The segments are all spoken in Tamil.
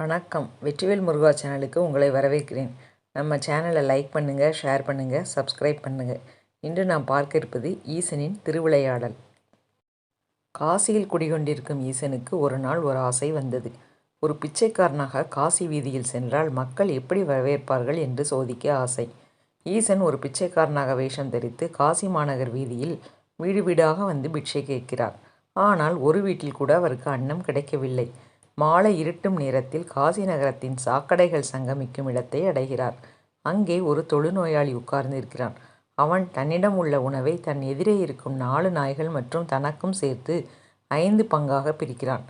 வணக்கம். வெற்றிவேல் முருகா சேனலுக்கு உங்களை வரவேற்கிறேன். நம்ம சேனலை லைக் பண்ணுங்கள் ஷேர் பண்ணுங்கள் சப்ஸ்கிரைப் பண்ணுங்கள் இன்று நாம் பார்க்க இருப்பது ஈசனின் திருவிளையாடல். காசியில் குடிகொண்டிருக்கும் ஈசனுக்கு ஒரு நாள் ஒரு ஆசை வந்தது. ஒரு பிச்சைக்காரனாக காசி வீதியில் சென்றால் மக்கள் எப்படி வரவேற்பார்கள் என்று சோதிக்க ஆசை. ஈசன் ஒரு பிச்சைக்காரனாக வேஷம் தரித்து காசி மாநகர் வீதியில் வீடு வீடாக வந்து பிட்சை கேட்கிறார். ஆனால் ஒரு வீட்டில் கூட அவருக்கு அன்னம் கிடைக்கவில்லை. மாலை இருட்டும் நேரத்தில் காசி நகரத்தின் சாக்கடைகள் சங்கமிக்கும் இடத்தை அடைகிறார். அங்கே ஒரு தொழுநோயாளி உட்கார்ந்திருக்கிறான். அவன் தன்னிடம் உள்ள உணவை தன் எதிரே இருக்கும் நாலு நாய்கள் மற்றும் தனக்கும் சேர்த்து ஐந்து பங்காக பிரிக்கிறான்.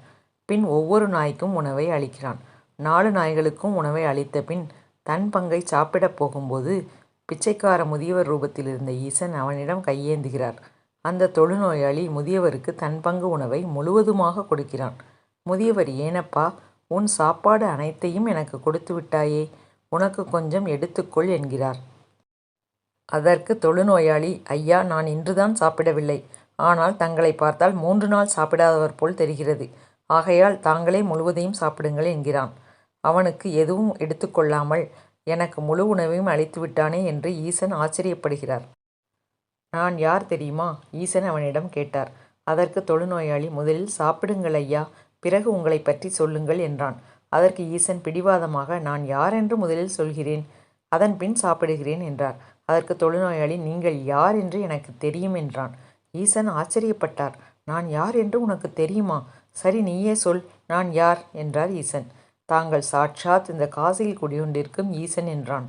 பின் ஒவ்வொரு நாய்க்கும் உணவை அளிக்கிறான். நாலு நாய்களுக்கும் உணவை அளித்த பின் தன் பங்கை சாப்பிடப் போகும்போது பிச்சைக்கார முதியவர் ரூபத்தில் இருந்த ஈசன் அவனிடம் கையேந்துகிறார். அந்த தொழுநோயாளி முதியவருக்கு தன் பங்கு உணவை முழுவதுமாக கொடுக்கிறான். முதியவர் ஏனப்பா உன் சாப்பாடு அனைத்தையும் எனக்கு கொடுத்து விட்டாயே உனக்கு கொஞ்சம் எடுத்துக்கொள் என்கிறார். அதற்கு தொழுநோயாளி ஐயா நான் இன்றுதான் சாப்பிடவில்லை. ஆனால் தங்களை பார்த்தால் மூன்று நாள் சாப்பிடாதவர் போல் தெரிகிறது. ஆகையால் தாங்களே முழுவதையும் சாப்பிடுங்கள் என்கிறான். அவனுக்கு எதுவும் எடுத்துக்கொள்ளாமல் எனக்கு முழு உணவையும் அளித்து விட்டானே என்று ஈசன் ஆச்சரியப்படுகிறார். நான் யார் தெரியுமா? ஈசன் அவனிடம் கேட்டார். அதற்கு தொழுநோயாளி முதலில் சாப்பிடுங்கள் ஐயா பிறகு உங்களை பற்றி சொல்லுங்கள் என்றான். அதற்கு ஈசன் பிடிவாதமாக நான் யார் என்று முதலில் சொல்கிறேன்? அதன் பின் சாப்பிடுகிறேன் என்றார். அதற்கு தொழுநோயாளி நீங்கள் யார் என்று எனக்கு தெரியும் என்றான். ஈசன் ஆச்சரியப்பட்டார். நான் யார் என்று உனக்கு தெரியுமா? சரி நீயே சொல் நான் யார்? என்றார் ஈசன். தாங்கள் சாட்சாத் இந்த காசியில் குடியொண்டிருக்கும் ஈசன் என்றான்.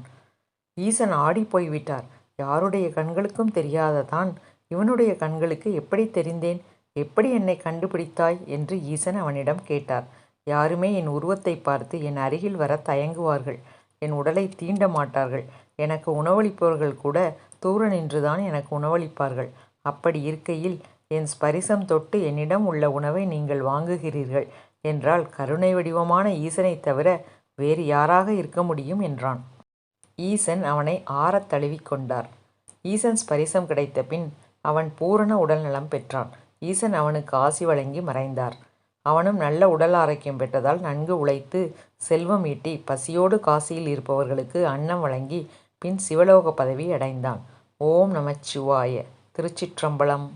ஈசன் ஆடி போய்விட்டார். யாருடைய கண்களுக்கும் தெரியாததான் இவனுடைய கண்களுக்கு எப்படி தெரிந்தேன்? எப்படி என்னை கண்டுபிடித்தாய்? என்று ஈசன் அவனிடம் கேட்டார். யாருமே என் உருவத்தை பார்த்து என் அருகில் வர தயங்குவார்கள். என் உடலை தீண்ட மாட்டார்கள். எனக்கு உணவளிப்பவர்கள் கூட தூர நின்றுதான் எனக்கு உணவளிப்பார்கள். அப்படி இருக்கையில் என் ஸ்பரிசம் தொட்டு என்னிடம் உள்ள உணவை நீங்கள் வாங்குகிறீர்கள் என்றால் கருணை வடிவமான ஈசனைத் தவிர வேறு யாராக இருக்க முடியும்? என்றான். ஈசன் அவனை ஆறத் தழுவிக்கொண்டார் ஈசன் ஸ்பரிசம் கிடைத்த பின் அவன் பூரண உடல்நலம் பெற்றான். ஈசன் அவனுக்கு ஆசி வழங்கி மறைந்தார். அவனும் நல்ல உடல் ஆரோக்கியம் பெற்றதால் நன்கு உழைத்து செல்வம் ஈட்டி பசியோடு காசியில் இருப்பவர்களுக்கு அன்னம் வழங்கி பின் சிவலோக பதவி அடைந்தான். ஓம் நமச்சிவாய. திருச்சிற்றம்பலம்.